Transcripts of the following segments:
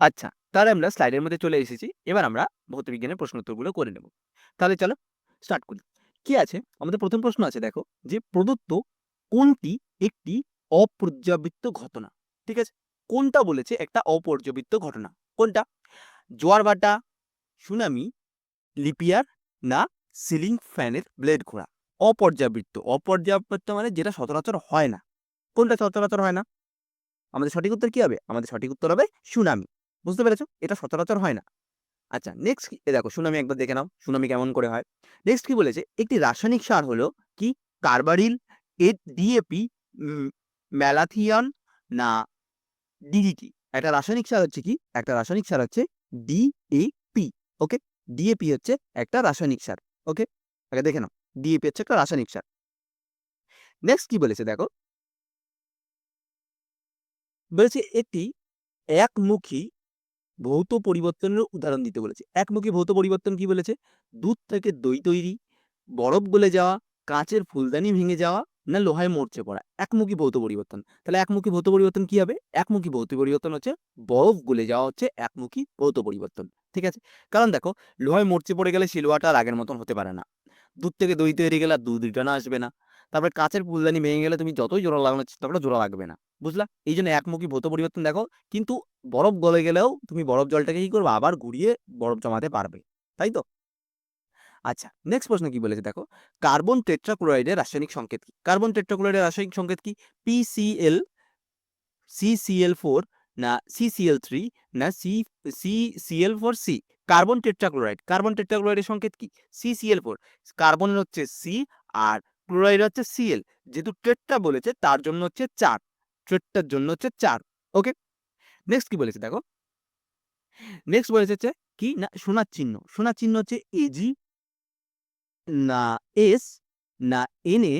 আচ্ছা, তাহলে আমরা স্লাইডের মধ্যে চলে এসেছি। এবার আমরা ভৌতবিজ্ঞানের প্রশ্ন উত্তরগুলো করে নেব। তাহলে চলো স্টার্ট করি। কি আছে? আমাদের প্রথম প্রশ্ন আছে দেখো যে প্রদত্ত কোনটি একটি অপর্যাবৃত্ত ঘটনা? ঠিক আছে? কোনটা বলেছে একটা অপর্যাবৃত্ত ঘটনা? কোনটা? জোয়ার ভাটা, সুনামি, লিপিয়ার না সিলিং ফ্যানের ব্লেড ঘোরা? অপর্যাবৃত্ত। অপর্যাবৃত্ত মানে যেটা সচরাচর হয় না। কোনটা সচরাচর হয় না? আমাদের সঠিক উত্তর কি হবে? আমাদের সঠিক উত্তর হবে সুনামি। বুঝতে পেরেছ এটা সচরাচর হয় না। আচ্ছা নেক্সট কি? দেখো সুনামি একবার দেখে নাও। সুনামি কেমন করে হয়? নেক্সট কি বলেছে? একটি রাসায়নিক সার হলো কি? কার্বারিল, এ ডিএপি, ম্যালাথিয়ন না ডিডিটি? একটা রাসায়নিক সার হচ্ছে কি? একটা রাসায়নিক সার হচ্ছে ডিএপি। ওকে? ডিএপি হচ্ছে একটা রাসায়নিক সার। ওকে? আগে দেখে নাও। ডিএপি হচ্ছে একটা রাসায়নিক সার। নেক্সট কি বলেছে দেখো? বলেছে একটি একমুখী ভৌত পরিবর্তনের উদাহরণ দিতে বলেছে। একমুখী ভৌত পরিবর্তন কি বলেছে? দুধ থেকে দই তৈরি, বরফ গলে যাওয়া, কাঁচের ফুলদানি ভেঙে যাওয়া, না লোহায় মরচে পড়া। একমুখী ভৌত পরিবর্তন। তাহলে একমুখী ভৌত পরিবর্তন কি হবে? একমুখী ভৌত পরিবর্তন হচ্ছে বরফ গলে যাওয়া হচ্ছে একমুখী ভৌত পরিবর্তন। ঠিক আছে? কারণ দেখো লোহায় মরচে পড়ে গেলে লোহাটা আর আগের মতন হতে পারে না। দুধ থেকে দই তৈরি গেলে আর দুধ রিটার্ন আসবে না। তারপরে কাঁচের ফুলদানি ভেঙে গেলে তুমি যতই জোড়া লাগানোর চেষ্টা করো জোড়া লাগবে না। বুঝলা? এই জন্য একমুখী ভৌত পরিবর্তন দেখো কিন্তু বরফ গলে গেলেও তুমি বরফ জলটাকে কি করবে? আবার ঘুরিয়ে বরফ জমাতে পারবে। তাই তো? আচ্ছা নেক্সট প্রশ্ন কি বলেছে দেখো? কার্বন টেট্রাক্লোরাইডের রাসায়নিক সংকেত কি? কার্বন টেট্রাক্লোরাইডের রাসায়নিক সংকেত কি? PCl, CCl4 না সিসিএল থ্রি না C CCL four C carbon tetrachloride. Carbon টেট্রাক্লোরাইডের সংকেত কি? সিসিএল ফোর কার্বনের হচ্ছে সি আর ক্লোরাইড হচ্ছে সিএল যেহেতু টেট্রা বলেছে তার জন্য হচ্ছে ৪ টেট্রার জন্য হচ্ছে চার ওকে? নেক্সট কি বলেছে দেখো? নেক্সট বলেছে হচ্ছে কি? না সোনার চিহ্ন। সোনার চিহ্ন হচ্ছে Ag না এস না এন এ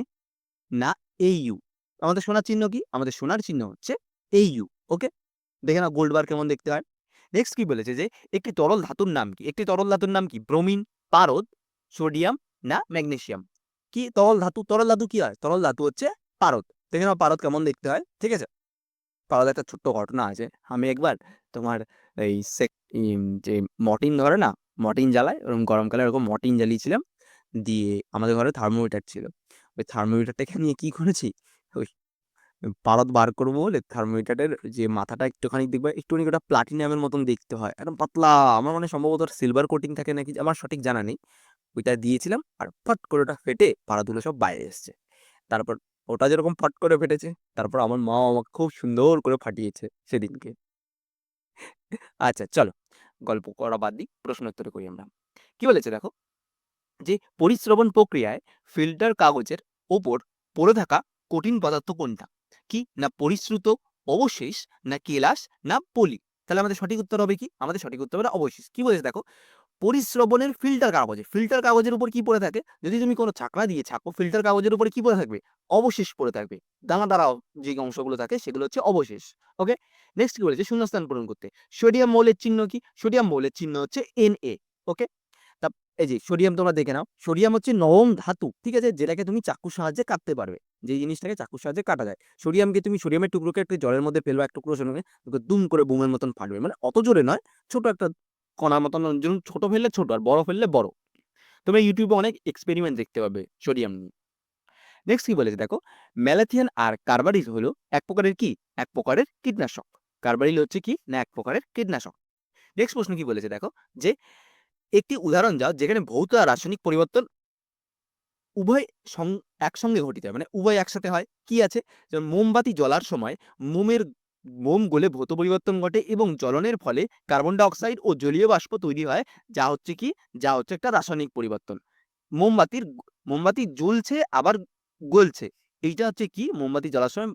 না Au? আমাদের সোনার চিহ্ন কি? আমাদের সোনার চিহ্ন হচ্ছে Au ওকে? দেখে না গোল্ড বার কেমন দেখতে হয়। নেক্সট কি বলেছে যে একটি তরল ধাতুর নাম কি? একটি তরল ধাতুর নাম কি? ব্রোমিন, পারদ, সোডিয়াম না ম্যাগনেসিয়াম? কি তরল ধাতু? তরল ধাতু কি হয়? তরল ধাতু হচ্ছে পারদ। দেখে নাও পারদ কেমন দেখতে হয়। ঠিক আছে? পারদের একটা ছোট্ট ঘটনা আছে। আমি একবার তোমার এই সেক যে মর্টিন ধরে না? মর্টিন জ্বালায় ওরকম গরমকালে ওরকম মর্টিন জ্বালিয়েছিলাম। দিয়ে আমাদের ঘরে থার্মোমিটার ছিল। ওই থার্মোমিটারটাকে নিয়ে কি করেছি? ওই পারদ বার করব বলে থার্মোমিটারের যে মাথাটা একটুখানি দেখবে, একটুখানি ওটা প্লাটিনামের মতন দেখতে হয়। একদম পাতলা। আমার মানে সম্ভবত সিলভার কোটিং থাকে নাকি, আমার সঠিক জানা নেই। ওইটা দিয়েছিলাম, আর ফট করে ওটা ফেটে পারাগুলো সব বাইরে এসছে। তারপর ওটা যেরকম ফট করে ফেটেছে, তারপর আমার মাও আমাকে খুব সুন্দর করে ফাটিয়েছে সেদিনকে। আচ্ছা চলো। গল্প করা বাদ দিই। প্রশ্ন উত্তরে করি আমরা। কি বলেছে দেখো? যে পরিশ্রবণ প্রক্রিয়ায় ফিল্টার কাগজের ওপর পড়ে থাকা কঠিন পদার্থ কোনটা? কি? না পরিশ্রুত, অবশেষ, না কেলাস, না পলি? তাহলে আমাদের সঠিক উত্তর হবে কি? আমাদের সঠিক উত্তর হবে অবশেষ। কি বলেছে দেখো? পরিস্রবণের ফিল্টার কাগজে। ফিল্টার কাগজের উপর কি পড়ে থাকে? যদি তুমি কোনো ছাকরা দিয়ে ছাঁকো ফিল্টার কাগজের উপরে কি পড়ে থাকবে? অবশেষ পড়ে থাকবে। দানা দ্বারা যে অংশগুলো থাকে সেগুলো হচ্ছে অবশেষ। ওকে? নেক্সট কি বলেছে? শূন্যস্থান পূরণ করতে। সোডিয়াম মৌলের চিহ্ন কি? সোডিয়াম মৌলের চিহ্ন হচ্ছে এন এ ওকে? তা এই যে সোডিয়াম তোমরা দেখে নাও। সোডিয়াম হচ্ছে নবম ধাতু। ঠিক আছে? যেটাকে তুমি চাকুর সাহায্যে কাটতে পারবে। যে জিনিসটাকে চাকুর সাহায্যে কাটা যায়। সোডিয়ামকে তুমি সোডিয়ামের টুকরোকে একটু জলের মধ্যে ফেলবা এক টুকরো সোডিয়ামে দুম করে বুমের মতন ফাটবে। মানে অত জোরে নয়। ছোট একটা কণার মতন যেরকম ছোট ফেললে ছোট আর বড় ফেললে বড়। তোমরা ইউটিউবে অনেক এক্সপেরিমেন্ট দেখতে পাবে সোডিয়াম নিয়ে। নেক্সট কি বলেছে দেখো? ম্যালাথিয়ান আর কার্বারিল হলো এক প্রকারের কি? এক প্রকারের কীটনাশক। কার্বারিল হচ্ছে কি? না, এক প্রকারের কীটনাশক। নেক্সট প্রশ্ন কি বলেছে দেখো? যে একটি উদাহরণ দাও যেখানে ভৌত আর রাসায়নিক পরিবর্তন উভয় একসঙ্গে ঘটিত হয়। মানে উভয় একসাথে হয়। কি আছে? যেমন মোমবাতি জ্বলার সময় মোমের মোম গলে ভৌত পরিবর্তন ঘটে এবং জ্বলনের ফলে কার্বন ডাইঅক্সাইড ও জলীয় বাষ্প তৈরি হয়। যা হচ্ছে কি? যা হচ্ছে একটা রাসায়নিক পরিবর্তন। মোমবাতির মোমবাতি জ্বলছে, আবার গলছে। এইটা হচ্ছে কি? মোমবাতি জ্বালার সময়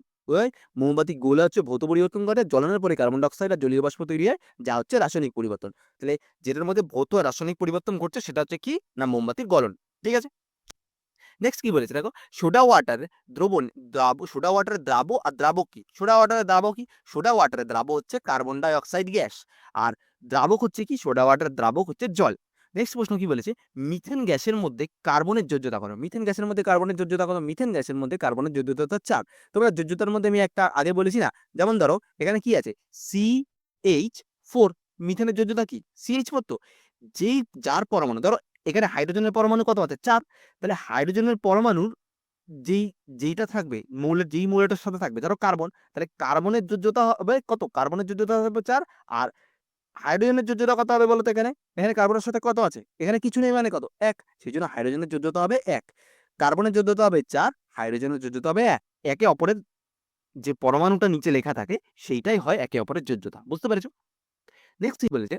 মোমবাতি গলে হচ্ছে ভৌত পরিবর্তন ঘটে। জ্বলানোর পরে কার্বন ডাইঅক্সাইড আর জলীয় বাষ্প তৈরি হয়। যা হচ্ছে রাসায়নিক পরিবর্তন। তাহলে যেটার মধ্যে ভৌত রাসায়নিক পরিবর্তন ঘটছে, সেটা হচ্ছে কি? না, মোমবাতির গলন। ঠিক আছে? নেক্সট কি বলেছে দেখো? সোডা ওয়াটার দ্রবণ, দ্রাব, সোডা ওয়াটারের দ্রাব আর দ্রাবক কি? সোডা ওয়াটারের দ্রাবক কি? সোডা ওয়াটারের দ্রাব হচ্ছে কার্বন ডাইঅক্সাইড গ্যাস। আর দ্রাবক হচ্ছে কি? সোডা ওয়াটারের দ্রাবক হচ্ছে জল। নেক্সট প্রশ্ন কি বলেছে? মিথেন গ্যাসের মধ্যে কার্বনের যোজ্যতা কত? মিথেন গ্যাসের মধ্যে কার্বনের যোজ্যতা কত? মিথেন গ্যাসের মধ্যে কার্বনের যোজ্যতা হচ্ছে ৪। তোমরা যোজ্যতার মধ্যে আমি একটা আগে বলেছি না? যেমন ধরো, এখানে কি আছে? সি এইচ ফোর মিথেনের যোজ্যতা কি সিএইচ ফোর তো যেই, যার পরমাণু, ধরো এখানে হাইড্রোজেনের পরমাণু কত আছে? চার। তাহলে হাইড্রোজেনের পরমাণুর যেই, যেইটা থাকবে মৌলের যেই মৌলটার সাথে থাকবে, ধরো কার্বন তাহলে কার্বনের যোজ্যতা হবে কত? কার্বনের যোজ্যতা হবে চার। আর হাইড্রোজেনের যোজ্যতা কত হবে বলতো এখানে? এখানে কার্বনের সাথে কত আছে? এখানে কিছু নেই মানে কত? এক। সেই জন্য হাইড্রোজেনের যোজ্যতা হবে এক। কার্বনের যোজ্যতা হবে চার হাইড্রোজেনের যোজ্যতা হবে এক। একে অপরের যে পরমাণুটা নিচে লেখা থাকে, সেইটাই হয় একে অপরের যোজ্যতা। বুঝতে পেরেছ? নেক্সট কি বলেছে?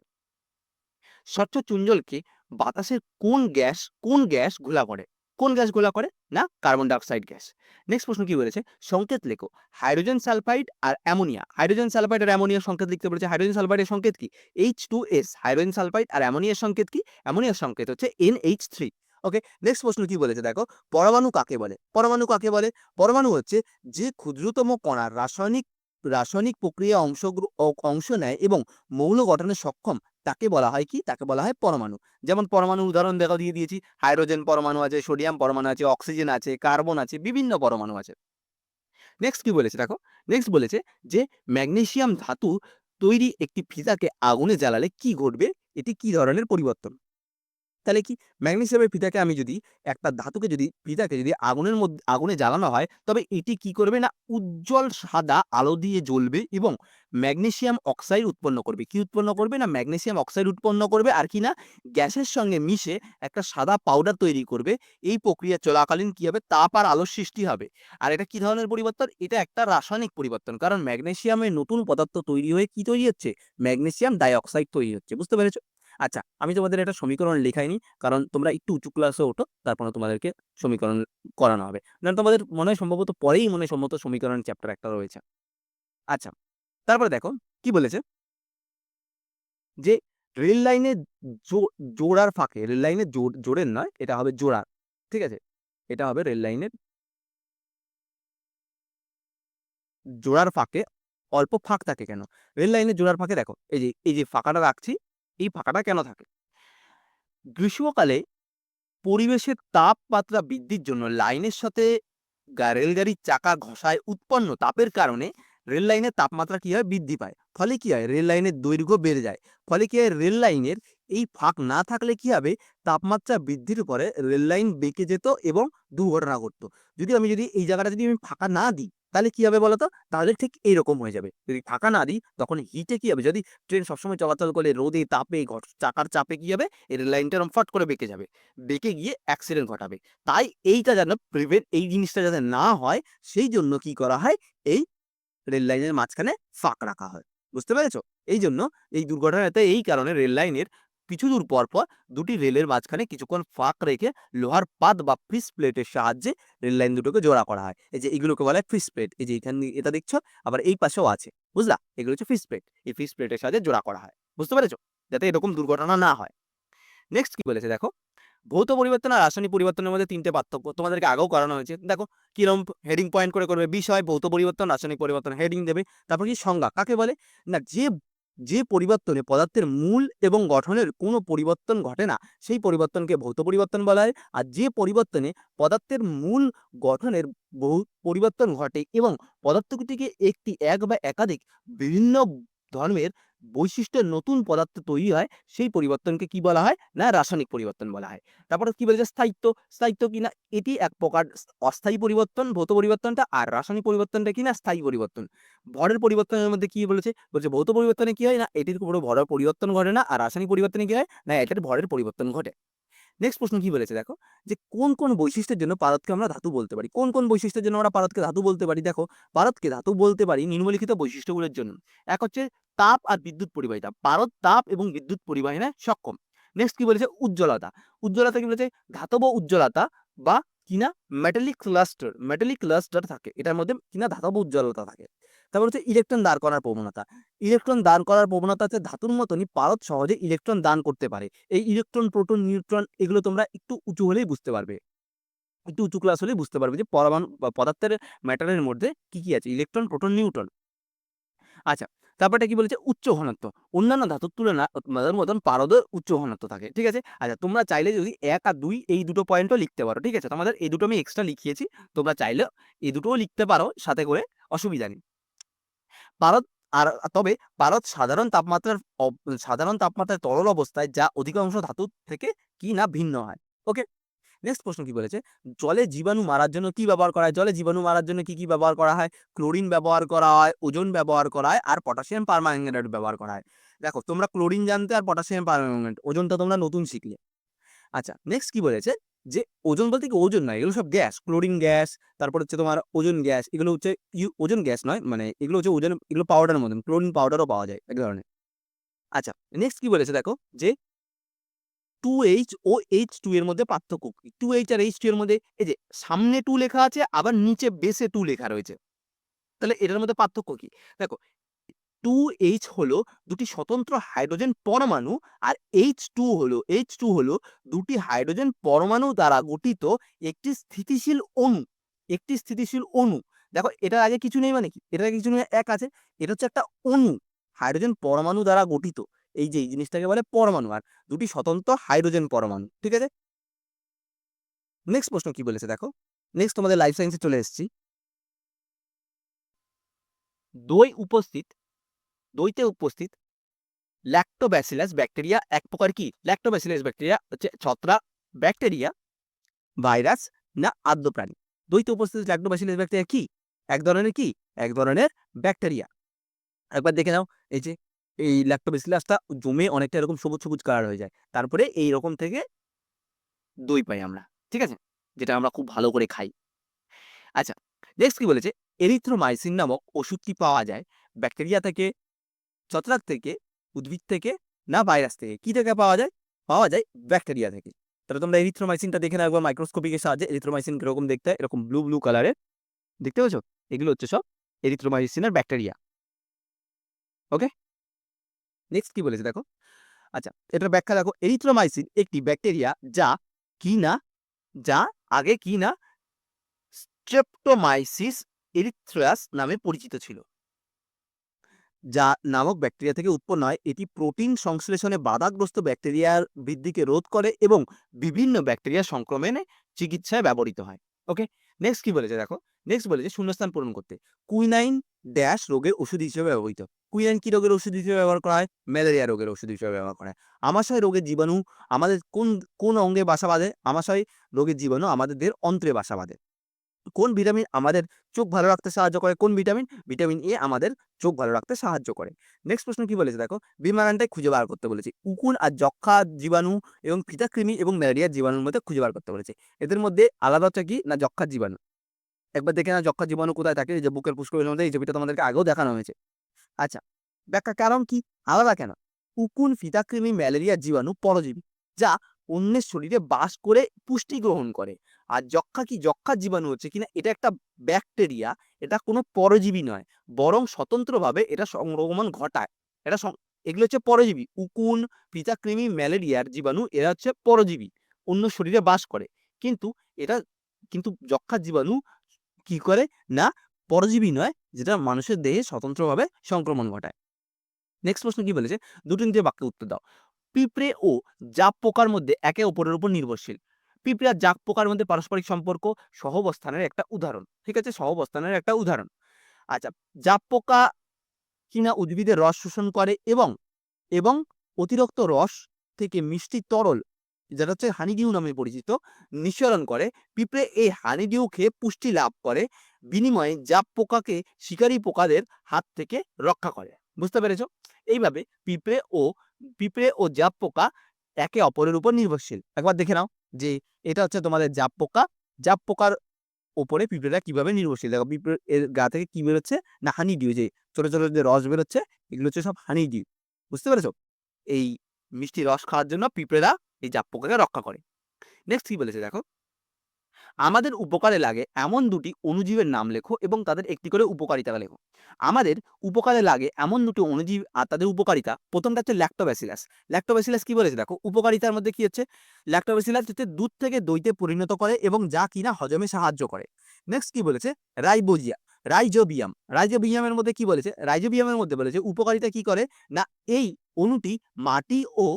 স্বচ্ছ চুঞ্জলকে বাতাসের কোন গ্যাস কোন গ্যাস ঘোলা করে? কোন গ্যাস ঘোলা করে না কার্বন ডাইঅক্সাইড গ্যাস? নেক্সট প্রশ্ন কি বলেছে? সংকেত লেখো। হাইড্রোজেন সালফাইড আর অ্যামোনিয়া হাইড্রোজেন সালফাইড আর অ্যামোনিয়ার সংকেত লিখতে বলেছে। হাইড্রোজেন সালফাইডের সংকেত কি? H two S hydrogen sulphide আর অ্যামোনিয়ার সংকেত কি? অ্যামোনিয়ার সংকেত হচ্ছে N H three okay next প্রশ্ন কি বলেছে দেখো? পরমাণু কাকে বলে? পরমাণু কাকে বলে? পরমাণু হচ্ছে যে ক্ষুদ্রতম কণার রাসায়নিক রাসায়নিক প্রক্রিয়া অংশ অংশ নেয় এবং মৌল গঠনে সক্ষম। তাকে বলা হয় কি? তাকে বলা হয় পরমাণু। যেমন পরমাণু উদাহরণ দেখা, দিয়ে দিয়েছি। হাইড্রোজেন পরমাণু আছে, সোডিয়াম পরমাণু আছে, অক্সিজেন আছে, কার্বন আছে, বিভিন্ন পরমাণু আছে। নেক্সট কি বলেছে দেখো? নেক্সট বলেছে যে ম্যাগনেসিয়াম ধাতু তৈরি একটি ফিতাকে আগুনে জ্বালালে কি ঘটবে? এটি কি ধরনের পরিবর্তন? তাহলে কি ম্যাগনেসিয়ামের ফিতাকে আমি যদি একটা ধাতুকে যদি, ফিতাকে যদি আগুনের মধ্যে, আগুনে জ্বালানো হয়, তবে এটি কি করবে না? উজ্জ্বল সাদা আলো দিয়ে জ্বলবে এবং ম্যাগনেসিয়াম অক্সাইড উৎপন্ন করবে। কি উৎপন্ন করবে না? ম্যাগনেসিয়াম অক্সাইড উৎপন্ন করবে আর কি না? গ্যাসের সঙ্গে মিশে একটা সাদা পাউডার তৈরি করবে। এই প্রক্রিয়া চলাকালীন কি হবে? তাপ আর আলোর সৃষ্টি হবে। আর এটা কি ধরনের পরিবর্তন? এটা একটা রাসায়নিক পরিবর্তন। কারণ ম্যাগনেসিয়ামের নতুন পদার্থ তৈরি হয়ে কি তৈরি হচ্ছে? ম্যাগনেসিয়াম ডাইঅক্সাইড তৈরি হচ্ছে। বুঝতে পেরেছ? আচ্ছা আমি তোমাদের একটা সমীকরণ লেখাইনি। কারণ তোমরা একটু উঁচু ক্লাসে ওঠো, তারপরে তোমাদেরকে সমীকরণ করানো হবে। না, তোমাদের মনে হয় সম্ভবত পরেই মনে হয় সম্ভবত সমীকরণ চ্যাপ্টার একটা রয়েছে। আচ্ছা তারপরে দেখো, কি বলেছে? যে রেল লাইনে জোড়ার ফাঁকে, রেল লাইনের জোরের নয়, এটা হবে জোড়ার, ঠিক আছে? এটা হবে রেল লাইনের জোড়ার ফাঁকে, অল্প ফাঁক থাকে কেন? রেল লাইনের জোড়ার ফাঁকে দেখো, এই যে এই যে ফাঁকাটা রাখছি এই ফাঁকাটা কেন থাকে? গ্রীষ্মকালে পরিবেশের তাপমাত্রা বৃদ্ধির জন্য লাইনের সাথে রেলগাড়ির চাকা ঘষায় উৎপন্ন তাপের কারণে রেল লাইনের তাপমাত্রা কি হয়? বৃদ্ধি পায়। ফলে কী হয়? রেল লাইনের দৈর্ঘ্য বেড়ে যায়। ফলে কী হয়? রেল লাইনের এই ফাঁক না থাকলে কী হবে? তাপমাত্রা বৃদ্ধির পরে রেল লাইন বেঁকে যেত এবং দুর্ঘটনা ঘটতো। যদি আমি যদি এই জায়গাটা যদি আমি ফাঁকা না দিই তাহলে কি হবে বলতো? তাহলে ঠিক এইরকম হয়ে যাবে। যদি ফাঁকা না দিই, তখন হিটে কি হবে? যদি ট্রেন সবসময় চলাচল করলে রোদে, তাপে চাকার চাপে কি হবে? এই রেল লাইনটা ফট করে বেঁকে যাবে। বেঁকে গিয়ে অ্যাক্সিডেন্ট ঘটাবে। তাই এইটা যেন প্রিভেন্ট এই জিনিসটা যাতে না হয়, সেই জন্য কি করা হয়? এই রেল লাইনের মাঝখানে ফাঁক রাখা হয়। বুঝতে পেরেছ? এই জন্য এই দুর্ঘটনাতে এই কারণে রেল লাইনের কিছু দূর পর পর দুটি রেলের মাঝখানে কিছুক্ষণ ফাঁক রেখে লোহার পাত বা ফিস প্লেটের সাহায্যে রেল লাইন দুটোকে জোড়া করা হয়। এই যে এগুলোকে বলা হয় ফিস প্লেট এই যে এখানে এটা দেখছ? আবার এই পাশেও আছে। বুঝলা? এগুলো হচ্ছে ফিস প্লেট এই ফিস প্লেটের সাহায্যে জোড়া করা হয়। বুঝতে পেরেছ? যাতে এরকম দুর্ঘটনা না হয়। নেক্সট কি বলেছে দেখো? ভৌত পরিবর্তন আর রাসায়নিক পরিবর্তনের মধ্যে তিনটে পার্থক্য। তোমাদেরকে আগেও করানো হয়েছে। দেখো, কিরম হেডিং পয়েন্ট করে করবে? বিষয় ভৌত পরিবর্তন, রাসায়নিক পরিবর্তন হেডিং দেবে। তারপর কি সংজ্ঞা? কাকে বলে? না, যে যে পরিবর্তনে পদার্থের মূল এবং গঠনের কোনো পরিবর্তন ঘটে না, সেই পরিবর্তনকে ভৌত পরিবর্তন বলা হয়। আর যে পরিবর্তনে পদার্থের মূল গঠনের বহু পরিবর্তন ঘটে এবং পদার্থটিকে একটি এক বা একাধিক বিভিন্ন ধর্মের বৈশিষ্ট্যের নতুন পদার্থ তৈরি হয়, সেই পরিবর্তনকে কি বলা হয়? না, রাসায়নিক পরিবর্তন বলা হয়। তারপরে কি বলেছে? স্থায়িত্ব। স্থায়িত্ব কিনা এটি এক প্রকার অস্থায়ী পরিবর্তন, ভৌত পরিবর্তনটা আর রাসায়নিক পরিবর্তনটা কি না? স্থায়ী পরিবর্তন। ভরের পরিবর্তনের মধ্যে কি বলেছে? বলছে ভৌত পরিবর্তনে কি হয় না? এটির কোনো ভরের পরিবর্তন ঘটে না, আর রাসায়নিক পরিবর্তনে কি হয়? না, এটার ভরের পরিবর্তন ঘটে। নেক্সট প্রশ্ন কি বলেছে? দেখো, যে কোন কোন বৈশিষ্ট্যের জন্য পারদকে আমরা ধাতু বলতে পারি? কোন কোন বৈশিষ্ট্যের জন্য আমরা পারদকে ধাতু বলতে পারি? দেখো, পারদকে ধাতু বলতে পারি নিম্নলিখিত বৈশিষ্ট্যগুলোর জন্য। এক হচ্ছে তাপ আর বিদ্যুৎ পরিবাহিতা। পারদ তাপ এবং বিদ্যুৎ পরিবাহনে সক্ষম। নেক্সট কি বলেছে? উজ্জ্বলতা। উজ্জ্বলতা কি বলেছে? ধাতব উজ্জ্বলতা বা কিনা মেটালিক ক্লাস্টার মেটালিক ক্লাস্টার থাকে। এটার মধ্যে কিনা ধাতব উজ্জ্বলতা থাকে। তারপর হচ্ছে ইলেকট্রন দান করার প্রবণতা। ইলেকট্রন দান করার প্রবণতা হচ্ছে ধাতুর মতনই পারদ সহজে ইলেকট্রন দান করতে পারে। এই ইলেকট্রন প্রোটন নিউট্রন এগুলো তোমরা একটু উঁচু হলেই বুঝতে পারবে। একটু উঁচু ক্লাস হলেই বুঝতে পারবে যে পরমাণু পদার্থের ম্যাটারের মধ্যে কি কি আছে। ইলেকট্রন প্রোটন নিউট্রন আচ্ছা তারপরে কি বলেছে? উচ্চ ঘনত্ব। অন্যান্য ধাতুর তুলনার মতন পারদের উচ্চ ঘনত্ব থাকে, ঠিক আছে? আচ্ছা তোমরা চাইলে যদি এক আর দুই এই দুটো পয়েন্টও লিখতে পারো, ঠিক আছে? তোমাদের এই দুটো আমি এক্সট্রা লিখিয়েছি, তোমরা চাইলে এই দুটোও লিখতে পারো, সাথে করে অসুবিধা নেই। পারদ আর তবে পারদ সাধারণ তাপমাত্রার সাধারণ তাপমাত্রায় তরল অবস্থায় যা অধিকাংশ ধাতু থেকে কি না ভিন্ন হয়। ওকে নেক্সট প্রশ্ন কি বলেছে? জলে জীবাণু মারার জন্য কি ব্যবহার করা হয়? জলে জীবাণু মারার জন্য কি কি ব্যবহার করা হয়? ক্লোরিন ব্যবহার করা হয় ওজন ব্যবহার করা হয়, আর পটাশিয়াম পারম্যাঙ্গানেট ব্যবহার করা হয়। দেখো, তোমরা ক্লোরিন জানতে আর পটাশিয়াম পারম্যাঙ্গানেট ওজনটা তোমরা নতুন শিখলে। আচ্ছা নেক্সট কি বলেছে? যে ওজন বলতে কি ওজন নয়, এগুলো সব গ্যাস, ক্লোরিন গ্যাস, তারপর হচ্ছে তোমার ওজন গ্যাস, এগুলো হচ্ছে ওজন গ্যাস নয় মানে এগুলো হচ্ছে ওজন, এগুলো পাউডারের মতন ক্লোরিন পাউডারও পাওয়া যায় এক ধরনের। আচ্ছা নেক্সট কি বলেছে দেখো? যে টু এইচ ও এইচ টু এর মধ্যে পার্থক্য কি? টু এইচ আর এইচ টু এর মধ্যে, এই যে সামনে টু লেখা আছে, আবার নিচে বেসে টু লেখা রয়েছে। তাহলে এটার মধ্যে পার্থক্য কি? দেখো টু এইচ হলো দুটি স্বতন্ত্র হাইড্রোজেন পরমাণু আর এইচ টু হলো এইচ টু হলো দুটি হাইড্রোজেন পরমাণু দ্বারা গঠিত একটি স্থিতিশীল অণু, একটি স্থিতিশীল অণু। দেখো, এটার আগে কিছু নেই মানে কি? এটার আগে কিছু নেই, এক আছে। এটা হচ্ছে একটা অণু হাইড্রোজেন পরমাণু দ্বারা গঠিত। এই যে, এই জিনিসটাকে বলে পরমাণু আর দুটি স্বতন্ত্র হাইড্রোজেন পরমাণু, ঠিক আছে? নেক্সট প্রশ্ন কি বলেছে দেখো? নেক্সট তোমাদের লাইফ সায়েন্সে চলে এসেছি। দই উপস্থিত দইতে উপস্থিত। ল্যাক্টোব্যাসিলাস ব্যাকটেরিয়া এক প্রকার কি? ল্যাক্টোব্যাসিলাস ব্যাকটেরিয়া হচ্ছে ছত্রাক ব্যাকটেরিয়া ভাইরাস না আদ্য প্রাণী। দইতে উপস্থিত ল্যাক্টোব্যাসিলাস ব্যাকটেরিয়া কি? এক ধরনের কি? এক ধরনের ব্যাকটেরিয়া একবার দেখে নাও, এই যে, এই ল্যাক্টোব্যাসিলাসটা জমে অনেকটা এরকম সবুজ সবুজ কালার হয়ে যায়। তারপরে এই রকম থেকে দই পাই আমরা, ঠিক আছে? যেটা আমরা খুব ভালো করে খাই। আচ্ছা নেক্সট কি বলেছে? এরিথ্রোমাইসিন নামক ওষুধটি পাওয়া যায়। ব্যাকটেরিয়া থেকে ছত্রাক থেকে, উদ্ভিদ থেকে না ভাইরাস থেকে, কি থেকে পাওয়া যায়? পাওয়া যায় ব্যাকটেরিয়া থেকে। তাহলে তোমরা এরিথ্রোমাইসিনটা দেখে একবার মাইক্রোস্কোপিকের সাহায্যে। এরিথ্রোমাইসিন কীরকম দেখতে? হয় এরকম ব্লু ব্লু কালারের দেখতে পাচ্ছ এগুলো হচ্ছে সব এরিথ্রোমাইসিনের ব্যাকটেরিয়া। ওকে? নেক্সট কি বলেছে দেখো? আচ্ছা এটার ব্যাখ্যা দেখো। এরিথ্রোমাইসিন একটি ব্যাকটেরিয়া যা কি না, যা আগে কি না স্ট্রেপ্টোমাইসিস এরিথ্রাস নামে পরিচিত ছিল। যা নামক ব্যাকটেরিয়া থেকে উৎপন্ন হয়, এটি প্রোটিন সংশ্লেষণে বাধাগ্রস্ত ব্যাকটেরিয়ার বৃদ্ধিকে রোধ করে এবং বিভিন্ন ব্যাকটেরিয়া সংক্রমণে চিকিৎসায় ব্যবহৃত হয়। ওকে? নেক্সট কি বলেছে দেখো? নেক্সট বলেছে শূন্যস্থান পূরণ করতে। কুইনাইন ড্যাশ রোগের ওষুধ হিসেবে ব্যবহৃত। কুইনাইন কি রোগের ওষুধ হিসেবে ব্যবহার করা হয়? ম্যালেরিয়া রোগের ওষুধ হিসেবে ব্যবহার করা হয়। আমাশয় রোগের জীবাণু আমাদের কোন কোন অঙ্গে বাসা বাঁধে? আমাশয় রোগের জীবাণু আমাদের অন্ত্রে বাসা বাঁধে। কোন ভিটামিন আমাদের চোখ ভালো রাখতে সাহায্য করে? কোন ভিটামিন? ভিটামিন এ আমাদের চোখ ভালো রাখতে সাহায্য করে। নেক্সট প্রশ্ন কি বলেছে? দেখো বিমানানটাই খুঁজে বার করতে বলেছে। উকুন আর যক্ষা জীবাণু এবং ফিতাকৃমি এবং ম্যালেরিয়ার জীবাণুর মধ্যে খুঁজে বার করতে বলেছে। এদের মধ্যে আলাদা হচ্ছে কি? না যক্ষার জীবাণু। একবার দেখে না যক্ষার জীবাণু কোথায় থাকে? যে বুকের পুষ্করের মধ্যে, এই ছবিটা তোমাদেরকে আগেও দেখানো হয়েছে। আচ্ছা ব্যাখ্যা কারণ কি? আলাদা কেন? উকুন ফিতাকৃমি ম্যালেরিয়ার জীবাণু পরজীবী, যা অন্যের শরীরে বাস করে পুষ্টি গ্রহণ করে। আর যক্ষা কি যক্ষার জীবাণু হচ্ছে কিনা এটা একটা ব্যাকটেরিয়া এটা কোনো পরজীবী নয়, বরং স্বতন্ত্রভাবে এটা সংক্রমণ ঘটায়। এটা এগুলো হচ্ছে পরজীবী, উকুন, পিতাকৃমি, ম্যালেরিয়ার জীবাণু, এরা হচ্ছে পরজীবী, অন্য শরীরে বাস করে। কিন্তু এটা, কিন্তু যক্ষার জীবাণু কি করে? না, পরজীবী নয়, যেটা মানুষের দেহে স্বতন্ত্রভাবে সংক্রমণ ঘটায়। নেক্সট প্রশ্ন কি বলেছে? দুটো নিজের বাক্যে উত্তর দাও। পিঁপড়ে ও জাপ পোকার মধ্যে একে অপরের উপর নির্ভরশীল। পিঁপড়ে জাপ পোকার মধ্যে পারস্পরিক সম্পর্ক সহবস্থানের একটা উদাহরণ, ঠিক আছে? সহবস্থানের একটা উদাহরণ। আচ্ছা জাপ পোকা কিনা উদ্ভিদের রস শোষণ করে এবং এবং অতিরিক্ত রস থেকে মিষ্টি তরল, যেটা হচ্ছে হানিডিউ নামে পরিচিত, নিঃসরণ করে। পিঁপড়ে এই হানিডিউ খেয়ে পুষ্টি লাভ করে। বিনিময়ে জাপ পোকাকে শিকারী পোকাদের হাত থেকে রক্ষা করে। বুঝতে পেরেছ? এইভাবে পিঁপড়ে ও পিঁপড়ে ও জাপ পোকা একে অপরের উপর নির্ভরশীল। একবার দেখে নাও। যে এটা হচ্ছে তোমাদের জাপ পোকা। জাপ পোকার ওপরে পিঁপড়েরা কীভাবে নির্ভরশীল? দেখো পিঁপড়ে এর গা থেকে কি বেরোচ্ছে? না হানি ডিউ, যে ছোটো ছোটো যে রস বেরোচ্ছে, এগুলো হচ্ছে সব হানি ডিউ। বুঝতে পেরেছ? এই মিষ্টি রস খাওয়ার জন্য পিঁপড়েরা এই জাপ পোকাকে রক্ষা করে। নেক্সট কি বলেছে দেখো? আমাদের উপকারে লাগে এমন দুটি অণুজীবের নাম লেখো এবং তাদের একটি করে উপকারিতা লেখো। আমাদের উপকারে লাগে এমন দুটি অণুজীব আর তাদের উপকারিতা। প্রথমটা হচ্ছে ল্যাক্টোব্যাসিলাস ল্যাক্টোব্যাসিলাস কি বলেছে? দেখো, উপকারিতার মধ্যে কি হচ্ছে? ল্যাক্টোব্যাসিলাস হচ্ছে দুধ থেকে দইতে পরিণত করে এবং যা কিনা হজমে সাহায্য করে। নেক্সট কি বলেছে? রাইবোজিয়া রাইজোবিয়াম রাইজোবিয়ামের মধ্যে কি বলেছে? রাইজোবিয়ামের মধ্যে বলেছে উপকারিতা কি করে? না, এই অণুটি মাটি ও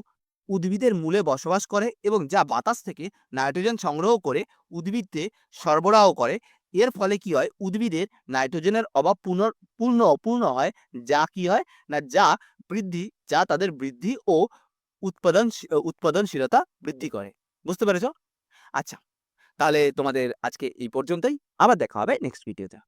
উদ্ভিদের মূলে বসবাস করে এবং যা বাতাস থেকে নাইট্রোজেন সংগ্রহ করে উদ্ভিদকে সরবরাহ করে। এর ফলে কি হয়? উদ্ভিদের নাইট্রোজেনের অভাব পূর্ণ পূর্ণ পূর্ণ হয়। যা কি হয়? না, যা বৃদ্ধি, যা তাদের বৃদ্ধি ও উৎপাদন উৎপাদনশীলতা বৃদ্ধি করে। বুঝতে পেরেছ? আচ্ছা তাহলে তোমাদের আজকে এই পর্যন্তই। আবার দেখা হবে নেক্সট ভিডিওতে